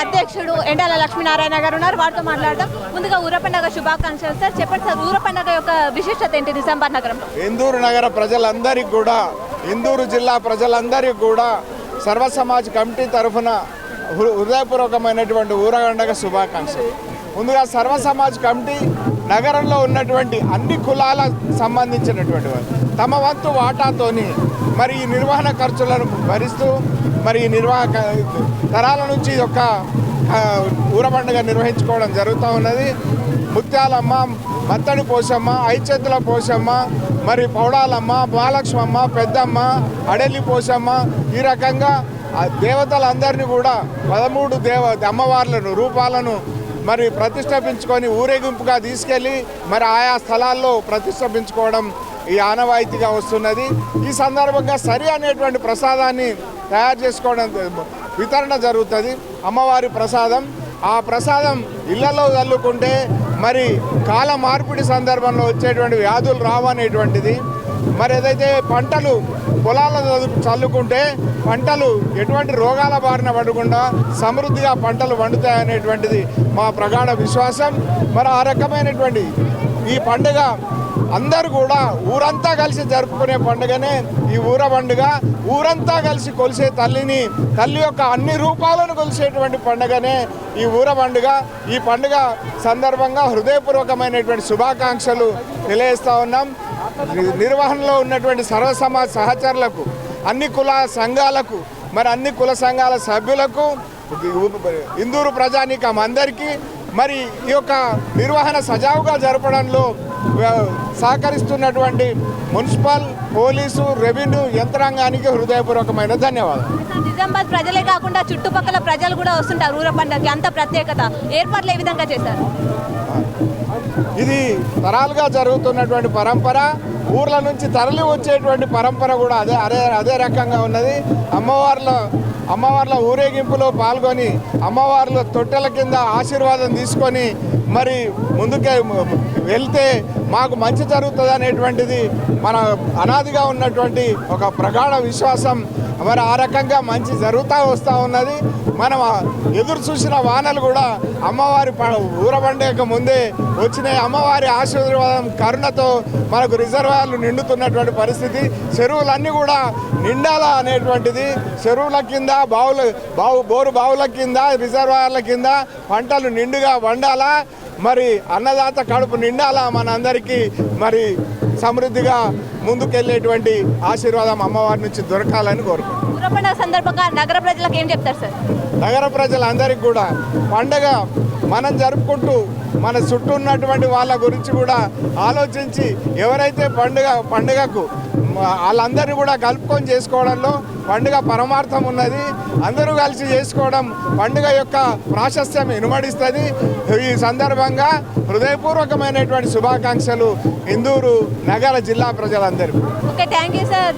అధ్యక్షుడు ఎండాల లక్ష్మీనారాయణ గారు ఉన్నారు. వారితో మాట్లాడదాం. ముందుగా ఊర పండుగ శుభాకాంక్షలు సార్. చెప్పండి సార్ ఊర పండుగ యొక్క విశిష్టత ఏంటి నిజామాబాద్ నగరంలో? ఇందూరు నగర ప్రజలందరికీ కూడా ఇందూరు జిల్లా ప్రజలందరికీ కూడా సర్వ సమాజ్ కమిటీ తరఫున హృ- హృదయపూర్వకమైనటువంటి ఊరగండగ శుభాకాంక్షలు. ముందుగా సర్వ సమాజ్ కమిటీ నగరంలో ఉన్నటువంటి అన్ని కులాల సంబంధించినటువంటి వారు తమ వంతు వాటాతోని మరి ఈ నిర్వహణ ఖర్చులను భరిస్తూ మరి ఈ నిర్వాహక తరాల నుంచి ఒక ఊర పండుగ నిర్వహించుకోవడం జరుగుతూ ఉన్నది. ముత్యాలమ్మ మత్తడి పోషమ్మ ఐచేతుల పోషమ్మ మరి పౌడాలమ్మ బాలక్ష్మమ్మ పెద్దమ్మ అడలి పోషమ్మ ఈ రకంగా దేవతలందరినీ కూడా పదమూడు దేవ అమ్మవార్లను రూపాలను మరి ప్రతిష్టపించుకొని ఊరేగింపుగా తీసుకెళ్ళి మరి ఆయా స్థలాల్లో ప్రతిష్టపించుకోవడం ఈ ఆనవాయితీగా వస్తున్నది. ఈ సందర్భంగా సరి అనేటువంటి ప్రసాదాన్ని తయారు చేసుకోవడం వితరణ జరుగుతుంది. అమ్మవారి ప్రసాదం. ఆ ప్రసాదం ఇళ్ళలో చల్లుకుంటే మరి కాల మార్పిడి సందర్భంలో వచ్చేటువంటి వ్యాధులు రావనేటువంటిది. మరి ఏదైతే పంటలు పొలాలను చల్లుకుంటే పంటలు ఎటువంటి రోగాల బారిన పడకుండా సమృద్ధిగా పంటలు వండుతాయనేటువంటిది మా ప్రగాఢ విశ్వాసం. మరి ఆ రకమైనటువంటి ఈ పండుగ అందరూ కూడా ఊరంతా కలిసి జరుపుకునే పండుగనే ఈ ఊర పండుగ. ఊరంతా కలిసి కొలిసే తల్లిని తల్లి యొక్క అన్ని రూపాలను కొలిసేటువంటి పండుగనే ఈ ఊర పండుగ. ఈ పండుగ సందర్భంగా హృదయపూర్వకమైనటువంటి శుభాకాంక్షలు తెలియజేస్తా ఉన్నాం. నిర్వహణలో ఉన్నటువంటి సర్వసమాజ సహచరులకు అన్ని కుల సంఘాలకు మరి అన్ని కుల సంఘాల సభ్యులకు ఇందూరు ప్రజానీకం అందరికీ మరి ఈ యొక్క నిర్వహణ సజావుగా జరపడంలో సహకరిస్తున్నటువంటి మున్సిపల్ పోలీసు రెవెన్యూ యంత్రాంగానికి హృదయపూర్వకమైన ధన్యవాదాలు. నిజామాబాద్ ప్రజలే కాకుండా చుట్టుపక్కల ప్రజలు కూడా వస్తుంటారు ఊర పండుగకి అంత ప్రత్యేకత. ఏర్పాట్లు ఏ విధంగా చేశారు? ఇది తరాలుగా జరుగుతున్నటువంటి పరంపర. ఊర్ల నుంచి తరలి వచ్చేటువంటి పరంపర కూడా అదే అదే అదే రకంగా ఉన్నది. అమ్మవార్ల అమ్మవార్ల ఊరేగింపులో పాల్గొని అమ్మవార్ల తొట్టెల కింద ఆశీర్వాదం తీసుకొని మరి ముందుకే వెళ్తే మాకు మంచి జరుగుతుంది అనేటువంటిది మన అనాదిగా ఉన్నటువంటి ఒక ప్రగాఢ విశ్వాసం మరి ఆ రకంగా మంచి జరుగుతూ వస్తూ ఉన్నది. మనం ఎదురు చూసిన వానలు కూడా అమ్మవారి ప- ముందే వచ్చినాయి. అమ్మవారి ఆశీర్వాదం కరుణతో మనకు రిజర్వాయర్లు నిండుతున్నటువంటి పరిస్థితి. చెరువులన్నీ కూడా నిండాలా అనేటువంటిది. చెరువుల కింద బావులు బావు బోరు బావుల కింద రిజర్వాయర్ల కింద పంటలు నిండుగా వండాలా? మరి అన్నదాత కడుపు నిండాలా మనందరికీ? మరి సమృద్ధిగా ముందుకెళ్ళేటువంటి ఆశీర్వాదం అమ్మవారి నుంచి దొరకాలని కోరుకుంటున్నాం. ఊర పండుగ సందర్భంగా నగర ప్రజలకు ఏం చెప్తారు సార్? నగర ప్రజలందరికీ కూడా పండగ మనం జరుపుకుంటూ మన చుట్టూ ఉన్నటువంటి వాళ్ళ గురించి కూడా ఆలోచించి ఎవరైతే పండుగ పండుగకు వాళ్ళందరినీ కూడా కలుపుకొని చేసుకోవడంలో పండుగ పరమార్థం ఉన్నది. అందరూ కలిసి చేసుకోవడం పండుగ యొక్క ప్రాశస్త్యం ఇనుమడిస్తుంది. ఈ సందర్భంగా హృదయపూర్వకమైనటువంటి శుభాకాంక్షలు ఇందూరు నగర జిల్లా ప్రజలందరికీ. Okay thank you sir.